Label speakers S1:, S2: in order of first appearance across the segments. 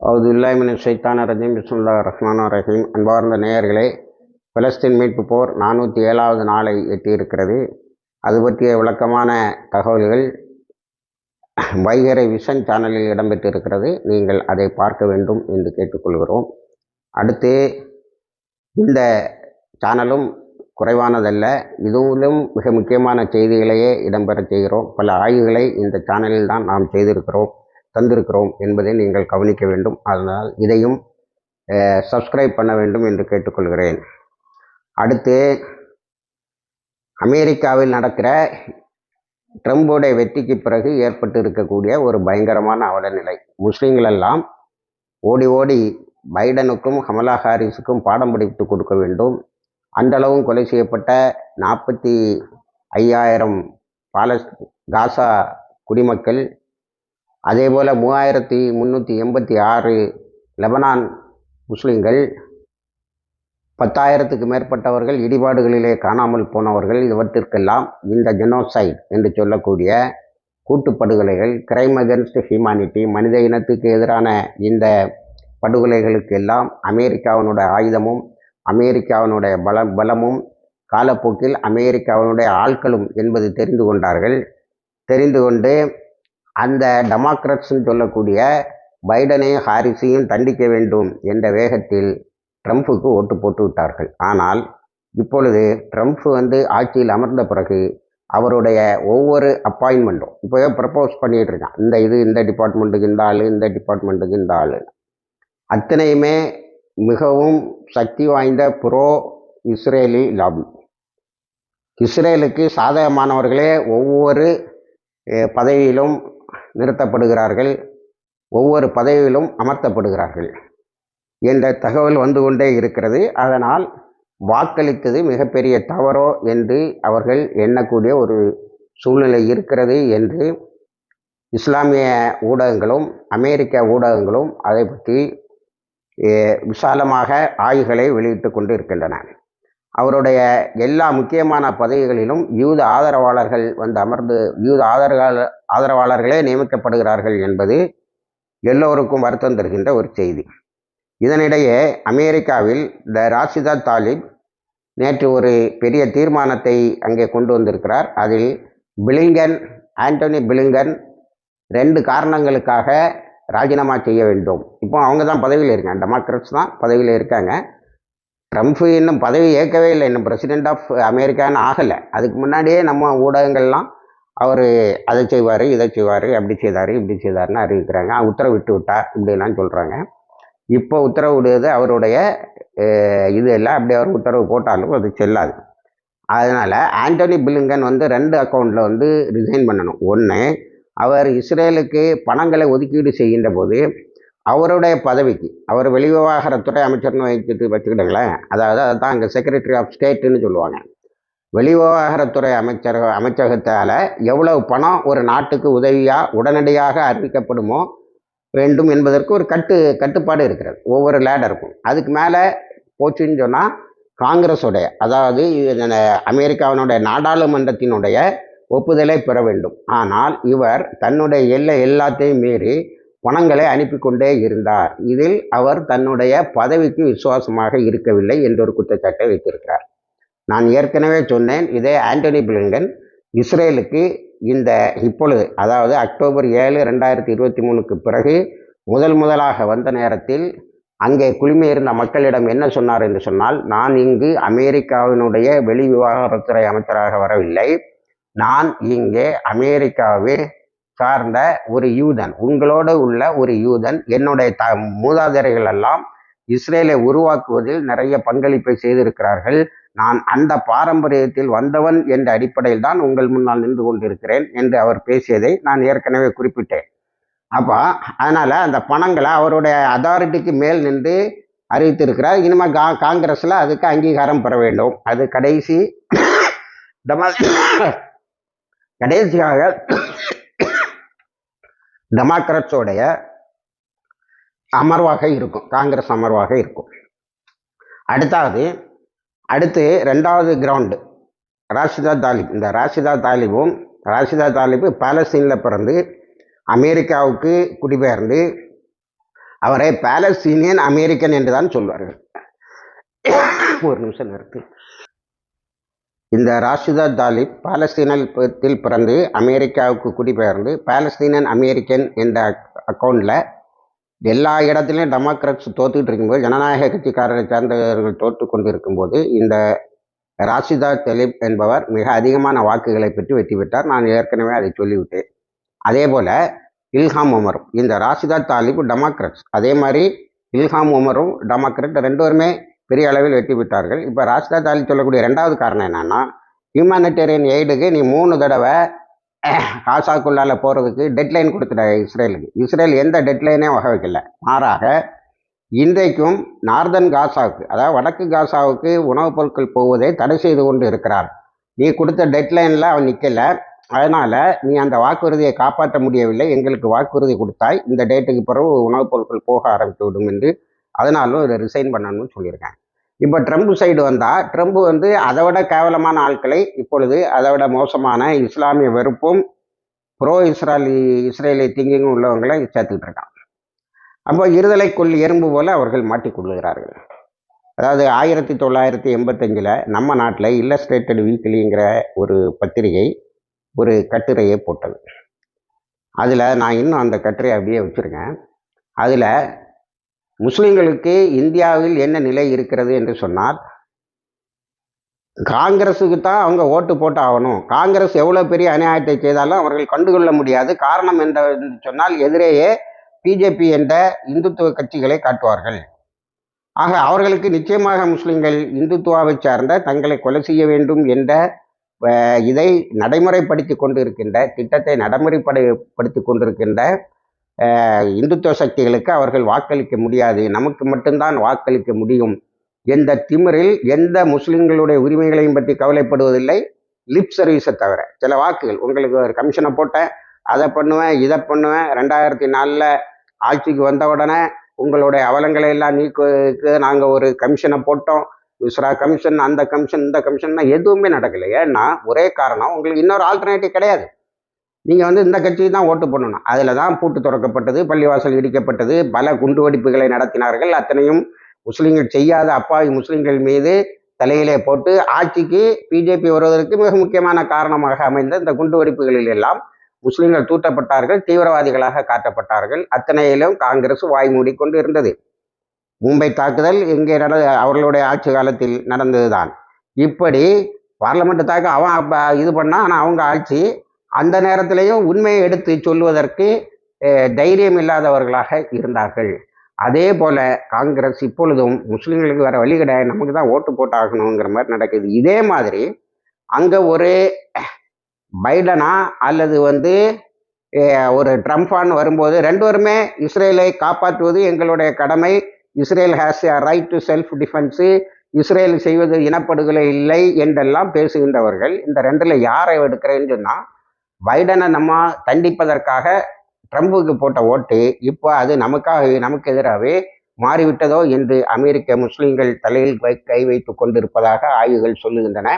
S1: அவது இல்லாமின் சைத்தான ரஜீம் பிஸ்முல்லா ரஹ்மான் ரஹீம். அன்பார்ந்த நேயர்களே பலஸ்தீன் மீட்பு போர் நானூற்றி ஏழாவது நாளை எட்டியிருக்கிறது. அது பற்றிய விளக்கமான தகவல்கள் வைகரை விஷன் சேனலில் இடம்பெற்றிருக்கிறது. நீங்கள் அதை பார்க்க வேண்டும் என்று கேட்டுக்கொள்கிறோம். அடுத்து இந்த சேனலும் குறைவானதல்ல. இதுவிலும் மிக முக்கியமான செய்திகளையே இடம்பெறச் செய்கிறோம். பல ஆய்வுகளை இந்த சேனலில் தான் நாம் செய்திருக்கிறோம். தந்திருக்கிறோம் என்பதை நீங்கள் கவனிக்க வேண்டும். அதனால் இதையும் சப்ஸ்கிரைப் பண்ண வேண்டும் என்று கேட்டுக்கொள்கிறேன். அடுத்து அமெரிக்காவில் நடக்கிற ட்ரம்போடைய வெற்றிக்கு பிறகு ஏற்பட்டு இருக்கக்கூடிய ஒரு பயங்கரமான அவலநிலை. முஸ்லீம்கள் எல்லாம் ஓடி ஓடி பைடனுக்கும் கமலா ஹாரிஸுக்கும் பாடம் படித்து கொடுக்க வேண்டும். அந்தளவும் கொலை செய்யப்பட்ட நாற்பத்தி ஐயாயிரம் பாலஸ் காசா குடிமக்கள் அதே போல் மூவாயிரத்தி முந்நூற்றி எண்பத்தி ஆறு லெபனான் முஸ்லீம்கள் பத்தாயிரத்துக்கு மேற்பட்டவர்கள் இடிபாடுகளிலே காணாமல் போனவர்கள். இவற்றிற்கெல்லாம் இந்த ஜெனோசைட் என்று சொல்லக்கூடிய கூட்டுப்படுகொலைகள் கிரைம் அகென்ஸ்ட் ஹியூமானிட்டி மனித இனத்துக்கு எதிரான இந்த படுகொலைகளுக்கு எல்லாம் அமெரிக்காவினுடைய ஆயுதமும் அமெரிக்காவினுடைய பல பலமும் காலப்போக்கில் அமெரிக்காவினுடைய ஆட்களும் என்பது தெரிந்து கொண்டார்கள். தெரிந்து கொண்டு அந்த டெமோக்ரட்ஸ்ன்னு சொல்லக்கூடிய பைடனையும் ஹாரிஸையும் தண்டிக்க வேண்டும் என்ற வேகத்தில் ட்ரம்ப்புக்கு ஓட்டு போட்டு விட்டார்கள். ஆனால் இப்பொழுது ட்ரம்ப் வந்து ஆட்சியில் அமர்ந்த பிறகு அவருடைய ஒவ்வொரு அப்பாயின்மெண்ட்டும் இப்போ ப்ரப்போஸ் பண்ணிகிட்டு இருக்கான். இந்த இது இந்த டிபார்ட்மெண்ட்டுக்கு இந்த ஆள் இந்த டிபார்ட்மெண்ட்டுக்கு இந்த ஆள். அத்தனையுமே மிகவும் சக்தி வாய்ந்த ப்ரோ இஸ்ரேலி லாபி இஸ்ரேலுக்கு சாதகமானவர்களே ஒவ்வொரு பதவியிலும் நிறுத்தப்படுகிறார்கள். ஒவ்வொரு பதவியிலும் அமர்த்தப்படுகிறார்கள். என்ற தகவல் வந்து கொண்டே இருக்கிறது. அதனால் வாக்களித்தது மிகப்பெரிய தவறோ என்று அவர்கள் எண்ணக்கூடிய ஒரு சூழ்நிலை இருக்கிறது என்று இஸ்லாமிய ஊடகங்களும் அமெரிக்க ஊடகங்களும் அதை பற்றி விசாலமாக ஆய்வுகளை வெளியிட்டு கொண்டு இருக்கின்றன அவருடைய எல்லா முக்கியமான பதவிகளிலும் யூத ஆதரவாளர்கள் வந்து அமர்ந்து யூத ஆதரவாளர் ஆதரவாளர்களே நியமிக்கப்படுகிறார்கள் என்பது எல்லோருக்கும் வருத்தம் தருகின்ற ஒரு செய்தி. இதனிடையே அமெரிக்காவில் த ராஷிதா தாலிப் நேற்று ஒரு பெரிய தீர்மானத்தை அங்கே கொண்டு வந்திருக்கிறார். அதில் பிலிங்கன் ஆண்டனி பிலிங்கன் ரெண்டு காரணங்களுக்காக ராஜினாமா செய்ய வேண்டும். இப்போ அவங்க தான் பதவியில் இருக்காங்க. டெமோக்ராட்ஸ் தான் பதவியில் இருக்காங்க. ட்ரம்ப் இன்னும் பதவி ஏற்கவே இல்லை. இன்னும் பிரசிடென்ட் ஆஃப் அமெரிக்கான்னு ஆகலை. அதுக்கு முன்னாடியே நம்ம ஊடகங்கள்லாம் அவர் அதை செய்வார் இதை செய்வார் அப்படி செய்தார் இப்படி செய்தார்னு அறிவிக்கிறாங்க. உத்தரவு விட்டு விட்டார் இப்படிலாம் சொல்கிறாங்க இப்போ உத்தரவு விடுவது அவருடைய இது எல்லாம் அப்படி அவர் உத்தரவு போட்டாலும் அது செல்லாது. அதனால் ஆண்டனி பில்லிங்கன் வந்து ரெண்டு அக்கௌண்ட்டில் வந்து ரிசைன் பண்ணணும். ஒன்று அவர் இஸ்ரேலுக்கு பணங்களை ஒதுக்கீடு செய்கின்ற போது அவருடைய பதவிக்கு அவர் வெளிவிவகாரத்துறை அமைச்சர்னு வைத்துட்டு வச்சுக்கிடுங்களேன். அதாவது அதுதான் அங்கே செக்ரட்டரி ஆஃப் ஸ்டேட்டுன்னு சொல்லுவாங்க. வெளிவிவகாரத்துறை அமைச்சர் அமைச்சகத்தால் எவ்வளவு பணம் ஒரு நாட்டுக்கு உதவியாக உடனடியாக அறிவிக்கப்படுமோ வேண்டும் என்பதற்கு ஒரு கட்டு கட்டுப்பாடு இருக்கிறது. ஒவ்வொரு லேடருக்கும் அதுக்கு மேலே போச்சுன்னு சொன்னால் காங்கிரஸுடைய அதாவது அமெரிக்காவினுடைய நாடாளுமன்றத்தினுடைய ஒப்புதலை பெற வேண்டும். ஆனால் இவர் தன்னுடைய எல்லை எல்லாத்தையும் மீறி பணங்களை அனுப்பி கொண்டே இருந்தார். இதில் அவர் தன்னுடைய பதவிக்கு விசுவாசமாக இருக்கவில்லை என்றொரு குற்றச்சாட்டை வைத்திருக்கிறார். நான் ஏற்கனவே சொன்னேன் இதே ஆண்டனி பிளிங்கன் இஸ்ரேலுக்கு இந்த இப்பொழுது அதாவது அக்டோபர் ஏழு ரெண்டாயிரத்தி இருபத்தி மூணுக்கு பிறகு முதல் முதலாக வந்த நேரத்தில் அங்கே குழுமையிருந்த மக்களிடம் என்ன சொன்னார் என்று சொன்னால் நான் இங்கு அமெரிக்காவினுடைய வெளி விவகாரத்துறை அமைச்சராக வரவில்லை. நான் இங்கே அமெரிக்காவை சார்ந்த ஒரு யூதன் உங்களோடு உள்ள ஒரு யூதன் என்னுடைய த மூதாதையர்கள் எல்லாம் இஸ்ரேலை உருவாக்குவதில் நிறைய பங்களிப்பை செய்திருக்கிறார்கள். நான் அந்த பாரம்பரியத்தில் வந்தவன் என்ற அடிப்படையில் தான் உங்கள் முன்னால் நின்று கொண்டிருக்கிறேன் என்று அவர் பேசியதை நான் ஏற்கனவே குறிப்பிட்டேன். அப்போ அதனால் அந்த பணங்களை அவருடைய அதாரிட்டிக்கு மேல் நின்று அறிவித்திருக்கிறார். இனிமேல் கா காங்கிரஸில் அதுக்கு அங்கீகாரம் பெற வேண்டும். அது கடைசி டெமோ கடைசியாக டெமோக்ராட்ஸோடைய அமர்வாக இருக்கும் காங்கிரஸ் அமர்வாக இருக்கும். அடுத்தாவது அடுத்து ரெண்டாவது கிரவுண்டு ராஷிதா தாலிப். இந்த ராஷிதா தாலிபும் ராஷிதா தாலிபு பாலஸ்தீனில் பிறந்து அமெரிக்காவுக்கு குடிபெயர்ந்து அவரை பாலஸ்தீனியன் அமெரிக்கன் என்று தான் சொல்வார்கள். ஒரு நிமிஷம் நிறுத்து இந்த ராஷிதா தாலிப் பாலஸ்தீனத்தில் பிறந்து அமெரிக்காவுக்கு குடிபெயர்ந்து பாலஸ்தீனன் அமெரிக்கன் என்ற அக்கௌண்ட்டில் எல்லா இடத்துலையும் டெமோக்ராட்ஸ் தோத்துக்கிட்டு இருக்கும்போது ஜனநாயக கட்சிக்காரரை சார்ந்தவர்கள் தோற்று கொண்டு இருக்கும்போது இந்த ராஷிதா தெலிப் என்பவர் மிக அதிகமான வாக்குகளை பெற்று வெற்றி பெற்றார். நான் ஏற்கனவே அதை சொல்லிவிட்டேன். அதே போல் இல்ஹாம் உமரும் இந்த ராஷிதா தாலிப் டெமோக்ராட்ஸ் அதே மாதிரி இல்ஹாம் உமரும் டெமோக்ராட் ரெண்டு பேருமே பெரிய அளவில் வெற்றி பெற்றார்கள். இப்போ ராஷ்டிரா தாலி சொல்லக்கூடிய ரெண்டாவது காரணம் என்னன்னா ஹியூமானிட்டேரியன் எய்டுக்கு நீ மூணு தடவை காசாக்குள்ளால போகிறதுக்கு டெட்லைன் கொடுத்துட்ட இஸ்ரேலுக்கு. இஸ்ரேல் எந்த டெட்லைனே வகை வைக்கல. மாறாக இன்றைக்கும் நார்தன் காசாவுக்கு அதாவது வடக்கு காசாவுக்கு உணவுப் பொருட்கள் போவதை தடை செய்து கொண்டு இருக்கிறார். நீ கொடுத்த டெட்லைனில் அவன் நிற்கலை அதனால் நீ அந்த வாக்குறுதியை காப்பாற்ற முடியவில்லை. எங்களுக்கு வாக்குறுதி கொடுத்தாய். இந்த டேட்டுக்கு பிறகு உணவுப் பொருட்கள் போக ஆரம்பித்து விடும் என்று அதனாலும் இதை ரிசைன் பண்ணணும்னு சொல்லியிருக்கேன் இப்போ ட்ரம்ப் சைடு வந்தால் ட்ரம்ப் வந்து அதை விட கேவலமான ஆட்களை இப்பொழுது அதை விட மோசமான இஸ்லாமிய வெறுப்பும் ப்ரோ இஸ்ராலி இஸ்ரேலை திங்கிங்கும் உள்ளவங்களை சேர்த்துக்கிட்டு இருக்கான். அப்போ இருதலை கொள் எறும்பு போல அவர்கள் மாட்டிக்கொள்ளுகிறார்கள் அதாவது ஆயிரத்தி தொள்ளாயிரத்தி எண்பத்தஞ்சில் நம்ம நாட்டில் இல்லஸ்ட்ரேட்டட் வீக்லிங்கிற ஒரு பத்திரிகை ஒரு கட்டுரையை போட்டது. அதில் நான் இன்னும் அந்த கட்டுரையை அப்படியே வச்சுருக்கேன். அதில் முஸ்லிம்களுக்கு இந்தியாவில் என்ன நிலை இருக்கிறது என்று சொன்னால் காங்கிரஸுக்கு தான் அவங்க ஓட்டு போட்டு ஆகணும். காங்கிரஸ் எவ்வளோ பெரிய அநியாயத்தை செய்தாலும் அவர்கள் கண்டுகொள்ள முடியாது. காரணம் என்று சொன்னால் எதிரேயே பிஜேபி என்ற இந்துத்துவ கட்சிகளை காட்டுவார்கள். ஆக அவர்களுக்கு நிச்சயமாக முஸ்லிம்கள் இந்துத்துவாவை சார்ந்த தங்களை கொலை செய்ய வேண்டும் என்ற இதை நடைமுறைப்படுத்தி கொண்டிருக்கின்ற திட்டத்தை நடைமுறைப்படுத்தி கொண்டிருக்கின்ற இந்துத்துவ சக்திகளுக்கு அவர்கள் வாக்களிக்க முடியாது. நமக்கு மட்டும்தான் வாக்களிக்க முடியும். எந்த திமிரில் எந்த முஸ்லிம்களுடைய உரிமைகளையும் பற்றி கவலைப்படுவதில்லை. லிப் சர்வீஸை தவிர. சில வாக்குகள். உங்களுக்கு ஒரு கமிஷனை போட்டேன். அதை பண்ணுவேன் இதை பண்ணுவேன். ரெண்டாயிரத்தி நாலில் ஆட்சிக்கு வந்த உடனே உங்களுடைய அவலங்களை எல்லாம் நீக்குவதற்கு நாங்கள் ஒரு கமிஷனை போட்டோம். விஸ்ரா கமிஷன் அந்த கமிஷன் இந்த கமிஷன்னா எதுவுமே நடக்கலை. ஏன்னா ஒரே காரணம் உங்களுக்கு இன்னொரு ஆல்டர்னேட்டிவ் கிடையாது. நீங்கள் வந்து இந்த கட்சிக்கு தான் ஓட்டு பண்ணணும் அதில் தான் பூட்டு திறக்கப்பட்டது பள்ளிவாசல் இடிக்கப்பட்டது பல குண்டு வெடிப்புகளை நடத்தினார்கள். அத்தனையும் முஸ்லீம்கள் செய்யாத அப்பாவி முஸ்லீம்கள் மீது தலையிலே போட்டு ஆட்சிக்கு பிஜேபி வருவதற்கு மிக முக்கியமான காரணமாக அமைந்த இந்த குண்டு வெடிப்புகளில் எல்லாம் முஸ்லீம்கள் தூட்டப்பட்டார்கள் தீவிரவாதிகளாக காட்டப்பட்டார்கள். அத்தனையிலும் காங்கிரஸ் வாய் மூடிக்கொண்டு இருந்தது மும்பை தாக்குதல் இங்கே நட அவர்களுடைய ஆட்சி காலத்தில் நடந்தது தான் இப்படி பார்லமெண்ட் தாக்க அவன் இது பண்ணான் ஆனால் அவங்க ஆட்சி அந்த நேரத்திலையும் உண்மையை எடுத்து சொல்வதற்கு தைரியம் இல்லாதவர்களாக இருந்தார்கள். அதே போல காங்கிரஸ் இப்பொழுதும் முஸ்லீம்களுக்கு வர வழி கிடையாது நமக்கு தான் ஓட்டு போட்டாகணுங்கிற மாதிரி நடக்குது. இதே மாதிரி அங்கே ஒரு பைடனா அல்லது வந்து ஒரு ட்ரம்பான்னு வரும்போது ரெண்டு பேருமே இஸ்ரேலை காப்பாற்றுவது எங்களுடைய கடமை. Israel has a right to self defence Israel செய்வது இனப்படுகொலை இல்லை என்றெல்லாம் பேசுகின்றவர்கள். இந்த ரெண்டில் யாரை எடுக்கிறேன்னு சொன்னால் பைடனை நம்ம தண்டிப்பதற்காக ட்ரம்புக்கு போட்ட ஓட்டு இப்போ அது நமக்காக நமக்கு எதிராகவே மாறிவிட்டதோ என்று அமெரிக்க முஸ்லீம்கள் தலையில் கை வைத்து கொண்டிருப்பதாக ஆய்வுகள் சொல்லுகின்றன.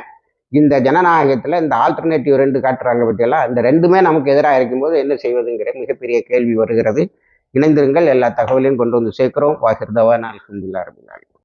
S1: இந்த ஜனநாயகத்தில் இந்த ஆல்டர்னேட்டிவ் ரெண்டு காட்டுறாங்க பற்றியெல்லாம் இந்த ரெண்டுமே நமக்கு எதிராக இருக்கும்போது என்ன செய்வதுங்கிற மிகப்பெரிய கேள்வி வருகிறது. இணைந்திருங்கள் எல்லா தகவலையும் கொண்டு வந்து சேர்க்கிறோம். வாசிர்தவா நான் அலமதுல்லா